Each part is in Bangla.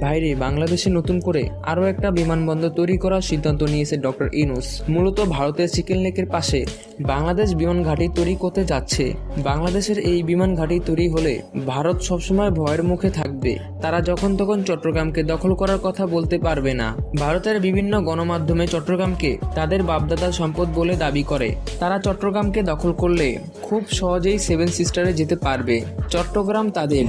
বাইরে বাংলাদেশে নতুন করে আরও একটা বিমানবন্দর তৈরি করার সিদ্ধান্ত নিয়েছে ডক্টর ইনুস মূলত ভারতের চিকেন লেকের পাশে বাংলাদেশ বিমান ঘাঁটি তৈরি করতে যাচ্ছে। বাংলাদেশের এই বিমান ঘাঁটি তৈরি হলে ভারত সবসময় ভয়ের মুখে থাকবে। তারা যখন তখন চট্টগ্রামকে দখল করার কথা বলতে পারবে না। ভারতের বিভিন্ন গণমাধ্যমে চট্টগ্রামকে তাদের বাপদাদার সম্পদ বলে দাবি করে। তারা চট্টগ্রামকে দখল করলে খুব সহজেই সেভেন সিস্টারে যেতে পারবে। চট্টগ্রাম তাদের।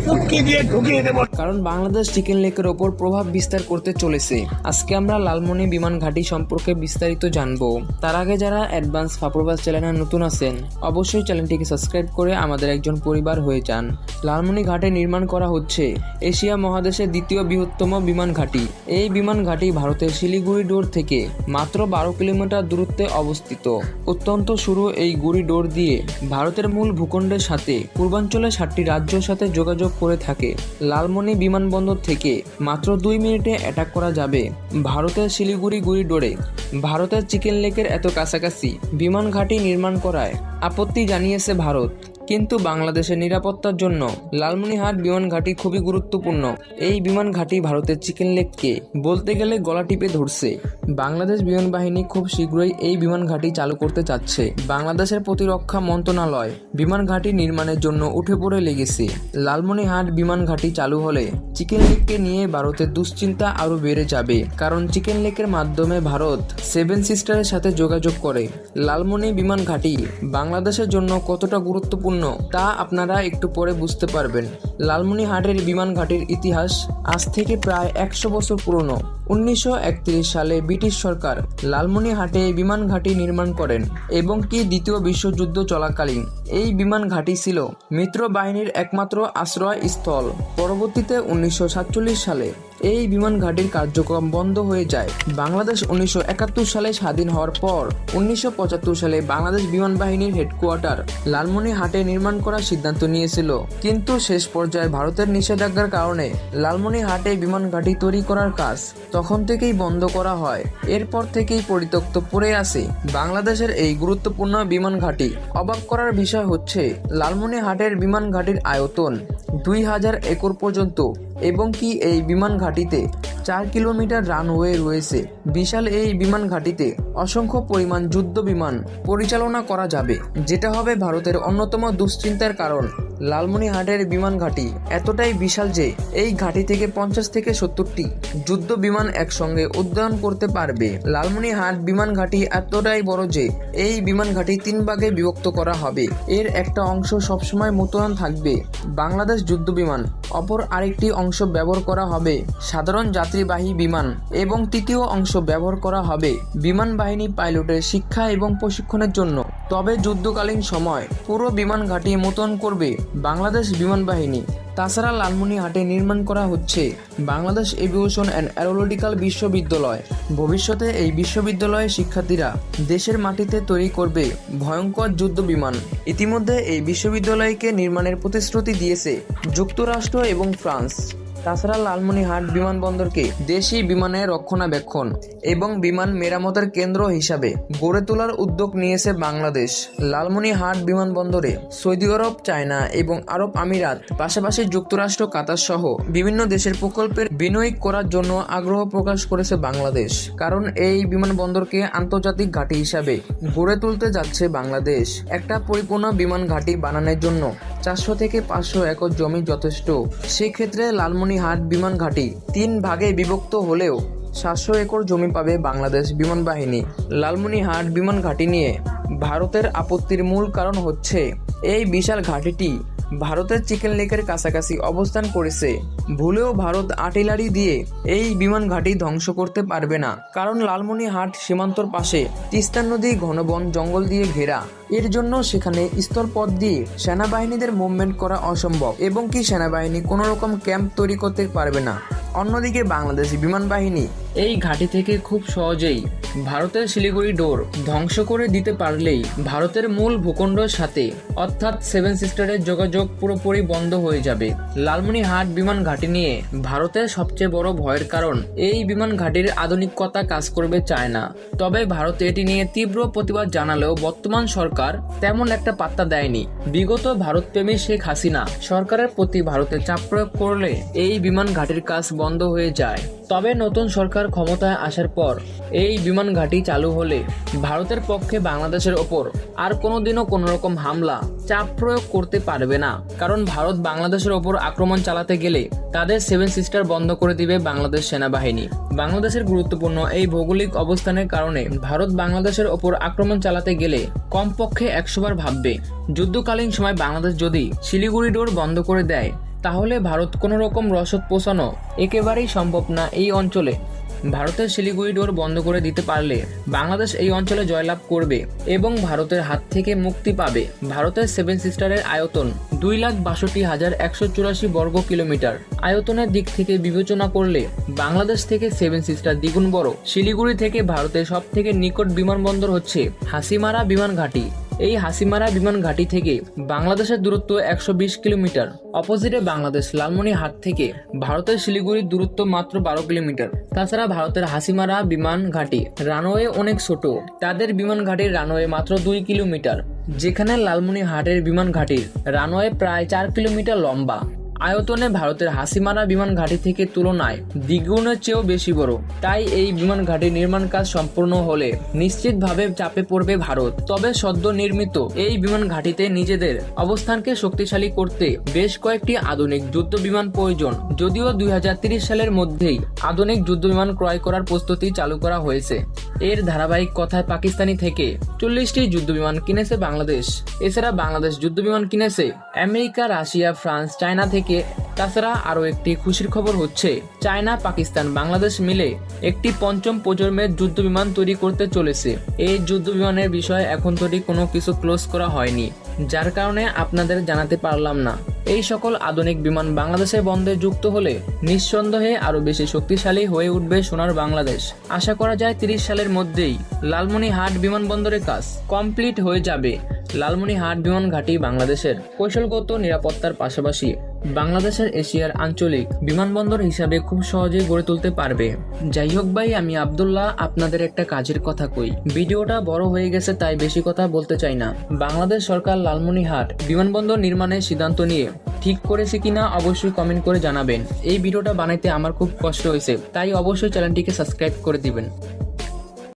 কারণ বাংলাদেশ চিকেন লেকের ওপর প্রভাব বিস্তার করতে চলেছে। আজকে আমরা লালমনি বিমান ঘাঁটি সম্পর্কে বিস্তারিত জানব। তার আগে যারা অ্যাডভান্স ফাপ্রবাস চ্যানেলে নতুন আছেন, অবশ্যই চ্যানেলটিকে সাবস্ক্রাইব করে আমাদের একজন পরিবার হয়ে যান। লালমনি ঘাটে নির্মাণ করা হচ্ছে এশিয়া মহাদেশের দ্বিতীয় বৃহত্তম বিমান ঘাঁটি। এই বিমান ঘাঁটি ভারতের শিলিগুড়ি ডোর থেকে মাত্র বারো কিলোমিটার দূরত্বে অবস্থিত। অত্যন্ত শুরু এই গুড়ি ডোর দিয়ে ভারতের মূল ভূখণ্ডের সাথে পূর্বাঞ্চলের সাতটি রাজ্যের সাথে যোগাযোগ করে থাকে। লালমনি বিমানবন্দর থেকে মাত্র দুই মিনিটে অ্যাটাক করা যাবে। ভারতের শিলিগুড়ি গুড়ি ডোরে, ভারতের চিকেন লেকের এত কাছাকাছি বিমান ঘাঁটি নির্মাণ করায় আপত্তি জানিয়েছে ভারত। কিন্তু বাংলাদেশের নিরাপত্তার জন্য লালমনিহাট বিমান ঘাঁটি খুবই গুরুত্বপূর্ণ। এই বিমান ঘাঁটি ভারতের চিকেন লেককে বলতে গেলে গলা টিপে ধরছে। বাংলাদেশ বিমান বাহিনী খুব শীঘ্রই এই বিমান ঘাঁটি চালু করতে চাচ্ছে। বাংলাদেশের প্রতিরক্ষা মন্ত্রণালয় বিমান ঘাঁটি নির্মাণের জন্য উঠে পড়ে লেগেছে। লালমনিহাট বিমান ঘাঁটি চালু হলে চিকেন লেককে নিয়ে ভারতের দুশ্চিন্তা আরও বেড়ে যাবে। কারণ চিকেন লেকের মাধ্যমে ভারত সেভেন সিস্টারের সাথে যোগাযোগ করে। লালমনি বিমান ঘাঁটি বাংলাদেশের জন্য কতটা গুরুত্বপূর্ণ তা আপনারা একটু পরে বুঝতে পারবেন। লালমনিহাটের বিমান ঘাঁটির ইতিহাস আজ থেকে প্রায় একশো বছর পুরনো। উনিশশো একত্রিশ সালে ব্রিটিশ সরকার লালমনিহাটে বিমান ঘাঁটি নির্মাণ করেন এবং কি দ্বিতীয় বিশ্বযুদ্ধ চলাকালীন। এই বিমান ঘাঁটি ছিল মিত্র বাহিনীর একমাত্র আশ্রয় স্থল পরবর্তীতে উনিশশো সাতচল্লিশ সালে এই বিমান ঘাঁটির কার্যক্রম বন্ধ হয়ে যায়। বাংলাদেশ উনিশশো একাত্তর সালে স্বাধীন হওয়ার পর উনিশশো পঁচাত্তর সালে বাংলাদেশ বিমান বাহিনীর হেডকোয়ার্টার লালমনিহাটে নির্মাণ করার সিদ্ধান্ত নিয়েছিল। কিন্তু শেষ পর্যায়ে ভারতের নিষেধাজ্ঞার কারণে লালমনিহাটে বিমান ঘাঁটি তৈরি করার কাজ তখন থেকেই বন্ধ করা হয়। এরপর থেকেই পরিত্যক্ত পড়ে আছে বাংলাদেশের এই গুরুত্বপূর্ণ বিমান ঘাঁটি। অবাক করার বিষয় হচ্ছে লালমনিহাটের বিমান ঘাঁটির আয়তন দুই হাজার একর পর্যন্ত এবং কি এই বিমান ঘাঁটিতে চার কিলোমিটার রানওয়ে রয়েছে। বিশাল এই বিমান ঘাঁটিতে অসংখ্য পরিমাণ যুদ্ধ বিমান পরিচালনা করা যাবে, যেটা হবে ভারতের অন্যতম দুশ্চিন্তার কারণ। লালমনিহাটের বিমান ঘাঁটি এতটাই বিশাল যে, এই ঘাঁটি থেকে পঞ্চাশ থেকে সত্তরটি যুদ্ধ বিমান একসঙ্গে উড্ডয়ন করতে পারবে। লালমনিহাট বিমান ঘাঁটি এতটাই বড় যে, এই বিমান ঘাঁটি তিন ভাগে বিভক্ত করা হবে। এর একটা অংশ সবসময় মোতায়েন থাকবে, বাংলাদেশ যুদ্ধ বিমান। অপর আরেকটি অংশ ব্যবহার করা হবে, সাধারণ যাত্রীবাহী বিমান। এবং তৃতীয় অংশ ব্যবহার করা হবে, বিমান বাহিনী পাইলটের শিক্ষা এবং প্রশিক্ষণের জন্য। তবে যুদ্ধকালীন সময় পুরো বিমান ঘাঁটি মোতায়েন করবে, বাংলাদেশ বিমান বাহিনী। তাছাড়া লালমনিহাটে নির্মাণ করা হচ্ছে বাংলাদেশ এভিয়েশন অ্যান্ড অ্যারোলজিক্যাল বিশ্ববিদ্যালয়। ভবিষ্যতে এই বিশ্ববিদ্যালয়ে শিক্ষার্থীরা দেশের মাটিতে তৈরি করবে ভয়ঙ্কর যুদ্ধ বিমান। ইতিমধ্যে এই বিশ্ববিদ্যালয়কে নির্মাণের প্রতিশ্রুতি দিয়েছে যুক্তরাষ্ট্র এবং ফ্রান্স। তাছাড়া লালমনিহাট বিমানবন্দরকে দেশি বিমানের রক্ষণাবেক্ষণ এবং বিমান মেরামতের কেন্দ্র হিসাবে গড়ে তোলার উদ্যোগ নিয়েছে বাংলাদেশ। লালমনিহাট বিমানবন্দরে সৌদি আরব, চায়না এবং আরব আমিরাত, পাশাপাশি যুক্তরাষ্ট্র, কাতার সহ বিভিন্ন দেশের প্রকল্পের বিনিয়োগ করার জন্য আগ্রহ প্রকাশ করেছে বাংলাদেশ। কারণ এই বিমানবন্দরকে আন্তর্জাতিক ঘাঁটি হিসাবে গড়ে তুলতে যাচ্ছে বাংলাদেশ। একটা পরিপূর্ণ বিমান ঘাঁটি বানানোর জন্য চারশো থেকে পাঁচশো একর জমি যথেষ্ট। সেক্ষেত্রে লালমনিহাট বিমান ঘাঁটি তিন ভাগে বিভক্ত হলেও সাতশো একর জমি পাবে বাংলাদেশ বিমান বাহিনী। লালমনিহাট বিমান ঘাঁটি নিয়ে ভারতের আপত্তির মূল কারণ হচ্ছে, এই বিশাল ঘাঁটিটি ভারতের চিকেন লেকের কাছাকাছি অবস্থান করেছে। ভুলেও ভারত আর্টিলারি দিয়ে এই বিমান ঘাঁটি ধ্বংস করতে পারবে না। কারণ লালমনিহাট সীমান্তর পাশে তিস্তা নদী ঘনবন জঙ্গল দিয়ে ঘেরা। এর জন্য সেখানে স্থলপথ দিয়ে সেনাবাহিনীদের মুভমেন্ট করা অসম্ভব এবং কি সেনাবাহিনী কোনো রকম ক্যাম্প তৈরি করতে পারবে না। অন্যদিকে বাংলাদেশ বিমান বাহিনী এই ঘাঁটি থেকে খুব সহজেই ভারতের শিলিগুড়ি ডোর ধ্বংস করে দিতে পারলেই ভারতের মূল ভূখণ্ডের সাথে, অর্থাৎ সেভেন সিস্টারের যোগাযোগ পুরোপুরি বন্ধ হয়ে যাবে। লালমনিহাট বিমান ঘাঁটি নিয়ে ভারতের সবচেয়ে বড় ভয়ের কারণ, এই বিমান ঘাঁটির আধুনিকতা কাজ করবে চায় না তবে ভারত এটি নিয়ে তীব্র প্রতিবাদ জানালেও বর্তমান সরকার তেমন একটা পাত্তা দেয়নি। বিগত ভারতপ্রেমী শেখ হাসিনা সরকারের প্রতি ভারতে চাপ প্রয়োগ করলে এই বিমান ঘাঁটির কাজ বন্ধ হয়ে যায়। তবে নতুন সরকার ক্ষমতায় আসার পর এই বিমান ঘাঁটি চালু হলে ভারতের পক্ষে বাংলাদেশের ওপর আর কোনোদিনও কোনো রকম হামলা, চাপ প্রয়োগ করতে পারবে না। কারণ ভারত বাংলাদেশের ওপর আক্রমণ চালাতে গেলে তাদের সেভেন সিস্টার বন্ধ করে দিবে বাংলাদেশ সেনাবাহিনী। বাংলাদেশের গুরুত্বপূর্ণ এই ভৌগোলিক অবস্থানের কারণে ভারত বাংলাদেশের ওপর আক্রমণ চালাতে গেলে কমপক্ষে একশোবার ভাববে, যুদ্ধকালীন সময় বাংলাদেশ যদি শিলিগুড়ি ডোর বন্ধ করে দেয় তাহলে ভারত কোনো রকম রসদ পোষানো একেবারেই সম্ভব না এই অঞ্চলে। ভারতের শিলিগুড়ি ডোর বন্ধ করে দিতে পারলে বাংলাদেশ এই অঞ্চলে জয়লাভ করবে এবং ভারতের হাত থেকে মুক্তি পাবে। ভারতের সেভেন সিস্টারের আয়তন দুই লাখ বাষট্টি হাজার একশো চুরাশি বর্গ কিলোমিটার। আয়তনের দিক থেকে বিবেচনা করলে বাংলাদেশ থেকে সেভেন সিস্টার দ্বিগুণ বড়। শিলিগুড়ি থেকে ভারতের সব থেকে নিকট বিমানবন্দর হচ্ছে হাসিমারা বিমান ঘাঁটি এই হাসিমারা বিমান ঘাঁটি থেকে বাংলাদেশের দূরত্ব একশো বিশ কিলোমিটার, অপোজিটে বাংলাদেশ লালমনিহাট থেকে ভারতের শিলিগুড়ির দূরত্ব মাত্র বারো কিলোমিটার। তাছাড়া ভারতের হাসিমারা বিমান ঘাঁটি রানওয়ে অনেক ছোট। তাদের বিমান ঘাঁটির রানওয়ে মাত্র দুই কিলোমিটার, যেখানে লালমনিহাটের বিমান ঘাঁটির রানওয়ে প্রায় চার কিলোমিটার লম্বা। আয়তনে ভারতের হাসিমারা বিমান ঘাঁটি থেকে তুলনায় দ্বিগুণের চেয়েও বেশি বড়। তাই এই বিমান ঘাঁটির নির্মাণ কাজ সম্পূর্ণ হলে নিশ্চিতভাবে চাপে পড়বে ভারত। তবে সদ্য নির্মিত এই বিমান ঘাঁটিতে নিজেদের অবস্থানকে শক্তিশালী করতে বেশ কয়েকটি আধুনিক যুদ্ধ বিমান প্রয়োজন। যদিও দুই সালের মধ্যেই আধুনিক যুদ্ধ বিমান ক্রয় করার প্রস্তুতি চালু করা হয়েছে। এর ধারাবাহিক কথায় পাকিস্তানি থেকে চল্লিশটি যুদ্ধ বিমান কিনেছে বাংলাদেশ। এছাড়া বাংলাদেশ যুদ্ধবিমান কিনেছে আমেরিকা, রাশিয়া, ফ্রান্স, চায়না থেকে। তাছাড়া আরও একটি খুশির খবর হচ্ছে, চায়না, পাকিস্তান, বাংলাদেশ মিলে একটি পঞ্চম প্রজন্মের যুদ্ধ বিমান তৈরি করতে চলেছে। এই যুদ্ধ বিমানের বিষয়ে এখন তৈরি কোনো কিছু ক্লোজ করা হয়নি। যার কারণে আপনাদের জানাতে পারলাম না। এই সকল আধুনিক বিমান বাংলাদেশে বন্ধে যুক্ত হলে নিঃসন্দেহে আরও বেশি শক্তিশালী হয়ে উঠবে সোনার বাংলাদেশ। আশা করা যায় তিরিশ সালের মধ্যেই লালমনিহাট বিমানবন্দরের কাজ কমপ্লিট হয়ে যাবে। লালমনিহাট বিমান ঘাঁটি বাংলাদেশের কৌশলগত নিরাপত্তার পাশাপাশি বাংলাদেশের এশিয়ার আঞ্চলিক বিমানবন্দর হিসাবে খুব সহজেই গড়ে তুলতে পারবে। যাই হোক ভাই, আমি আবদুল্লাহ, আপনাদের একটা কাজের কথা কই। ভিডিওটা বড় হয়ে গেছে, তাই বেশি কথা বলতে চাই না। বাংলাদেশ সরকার লালমনিহাট বিমানবন্দর নির্মাণের সিদ্ধান্ত নিয়ে ঠিক করেছে কিনা অবশ্যই কমেন্ট করে জানাবেন। এই ভিডিওটা বানাইতে আমার খুব কষ্ট হয়েছে, তাই অবশ্যই চ্যানেলটিকে সাবস্ক্রাইব করে দিবেন।